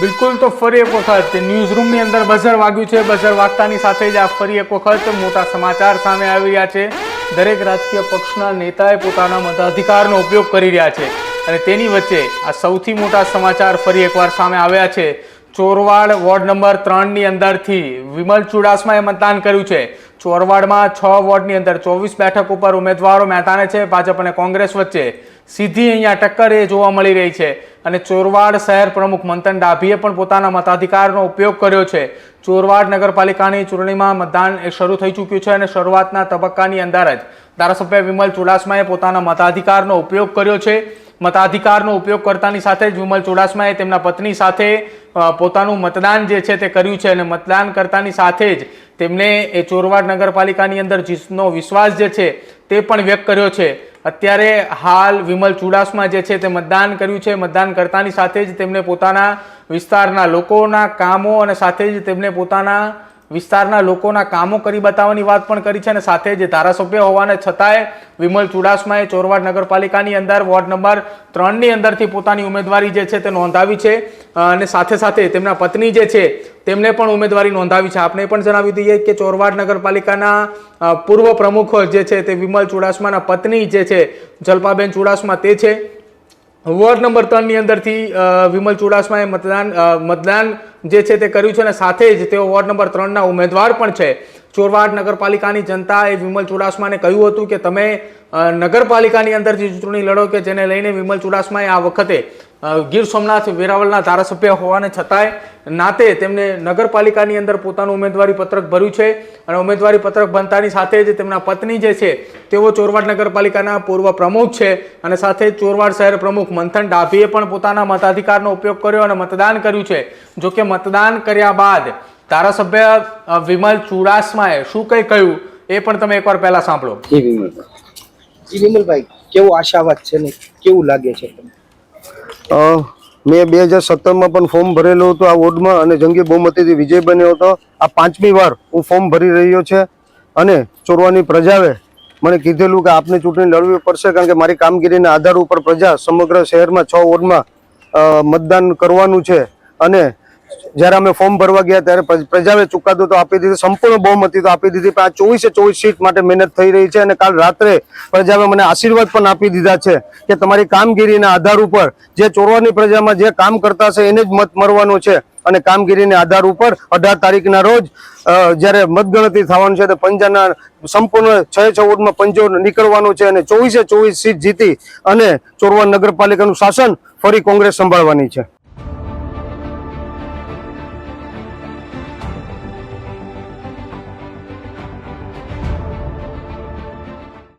બિલકુલ, તો ફરી એક વખત ન્યૂઝ રૂમની અંદર બઝર વાગ્યું છે. બઝર વાગતાની સાથે જ આ ફરી એક વખત મોટા સમાચાર સામે આવી રહ્યા છે. દરેક રાજકીય પક્ષના નેતાએ પોતાના મતાધિકારનો ઉપયોગ કરી રહ્યા છે. અને તેની વચ્ચે આ સૌથી મોટા સમાચાર ફરી એકવાર સામે આવ્યા છે. ચોરવાડ વોર્ડ નંબર ત્રણની અંદરથી વિમલ ચુડાસમાએ મતદાન કર્યું છે. ચોરવાડમાં છ વોર્ડની અંદર ચોવીસ બેઠક ઉપર ઉમેદવારો મેદાને છે. ભાજપ અને કોંગ્રેસ વચ્ચે સીધી અહીંયા ટક્કર એ જોવા મળી રહી છે. અને ચોરવાડ શહેર પ્રમુખ મંથન ડાભીએ પણ પોતાના મતાધિકારનો ઉપયોગ કર્યો છે. ચોરવાડ નગરપાલિકાની ચૂંટણીમાં મતદાન એ શરૂ થઈ ચૂક્યું છે અને શરૂઆતના તબક્કાની અંદર જ ધારાસભ્ય વિમલ ચુડાસમાએ પોતાના મતાધિકારનો ઉપયોગ કર્યો છે. મતાધિકારનો ઉપયોગ કરતાની સાથે જ વિમલ ચુડાસમાએ તેમના પત્ની સાથે પોતાનું મતદાન જે છે તે કર્યું છે અને મતદાન કરતાની સાથે જ તેમને એ ચોરવાડ નગરપાલિકાની અંદર જીતનો વિશ્વાસ જે છે તે પણ વ્યક્ત કર્યો છે. અત્યારે હાલ વિમલ ચુડાસમા જે છે તે મતદાન કર્યું છે. મતદાન કરતાની સાથે જ તેમને પોતાના વિસ્તારના લોકોના કામો અને સાથે જ તેમને પોતાના વિસ્તારના લોકોના કામો કરી બતાવવાની વાત પણ કરી છે અને સાથે જ ધારાસભ્ય હોવાને છતાંય વિમલ ચુડાસમાએ ચોરવાડ નગરપાલિકાની અંદર વોર્ડ નંબર ત્રણની અંદરથી પોતાની ઉમેદવારી જે છે તે નોંધાવી છે. અને સાથે સાથે તેમના પત્ની જે છે તેમને પણ ઉમેદવારી નોંધાવી છે. આપણે પણ જણાવી દઈએ કે ચોરવાડ નગરપાલિકાના પૂર્વ પ્રમુખ જે છે તે વિમલ ચુડાસમાના પત્ની જે છે જલપાબેન ચુડાસમા તે છે. વોર્ડ નંબર ત્રણની અંદરથી વિમલ ચુડાસમાએ મતદાન મતદાન જે છે તે કર્યું છે અને સાથે જ તેઓ વોર્ડ નંબર ત્રણના ઉમેદવાર પણ છે. ચોરવાડ નગરપાલિકાની જનતાએ વિમલ ચુડાસમાને કહ્યું હતું કે, તમે નગરપાલિકાની નગરપાલિકાની અંદરથી ચૂંટણી લડો કે જેને લઈને વિમલ ચુડાસમાએ આ વખતે ગીર સોમનાથ વેરાવળના ધારાસભ્ય હોવાને છતાંય નાતે તેમને નગરપાલિકાની અંદર પોતાનું ઉમેદવારી પત્રક ભર્યું છે. અને ઉમેદવારી પત્રક બનતાની સાથે જ તેમના પત્ની જે છે તેઓ ચોરવાડ નગરપાલિકાના પૂર્વ પ્રમુખ છે અને સાથે ચોરવાડ શહેર પ્રમુખ મંથન ડાભીએ પણ પોતાના મતાધિકારનો ઉપયોગ કર્યો અને મતદાન કર્યું છે. જો કે મતદાન કર્યા બાદ ધારાસભ્ય વિમલ ચુડાસમાએ શું કંઈ કહ્યું એ પણ તમે એકવાર પહેલા સાંભળો. જી વિમલભાઈ. જી વિમલભાઈ કેવું આશાવાદ છે ને કેવું લાગે છે તમને? મેં બે હજાર સત્તરમાં પણ ફોર્મ ભરેલું હતું આ વોર્ડમાં અને જંગી બહુમતીથી વિજય બન્યો હતો. આ પાંચમી વાર હું ફોર્મ ભરી રહ્યો છે અને ચોરવાની પ્રજાએ મને કીધેલું કે આપને ચૂંટણી લડવી પડશે કારણ કે મારી કામગીરીના આધાર ઉપર પ્રજા સમગ્ર શહેરમાં છ વોર્ડમાં મતદાન કરવાનું છે. અને જ્યારે અમે ફોર્મ ભરવા ગયા ત્યારે પ્રજ- પ્રજાએ ચુકાદો તો આપી દીધો, સંપૂર્ણ બહુમતી તો આપી દીધી, પણ આ ચોવીસે ચોવીસ સીટ માટે મહેનત થઈ રહી છે અને કાલ રાત્રે પ્રજાએ મને આશીર્વાદ પણ આપી દીધા છે કે તમારી કામગીરીના આધાર ઉપર જે ચોરવાની પ્રજામાં જે કામ કરતા છે એને જ મત મળવાનો છે અને કામગીરીના આધાર ઉપર અઢાર તારીખના રોજ જ્યારે મતગણતરી થવાનું છે તો પંજાના સંપૂર્ણ છ વોર્ડમાં પંજો નીકળવાનું છે અને ચોવીસે ચોવીસ સીટ જીતી અને ચોરવા નગરપાલિકાનું શાસન ફરી કોંગ્રેસ સંભાળવાની છે.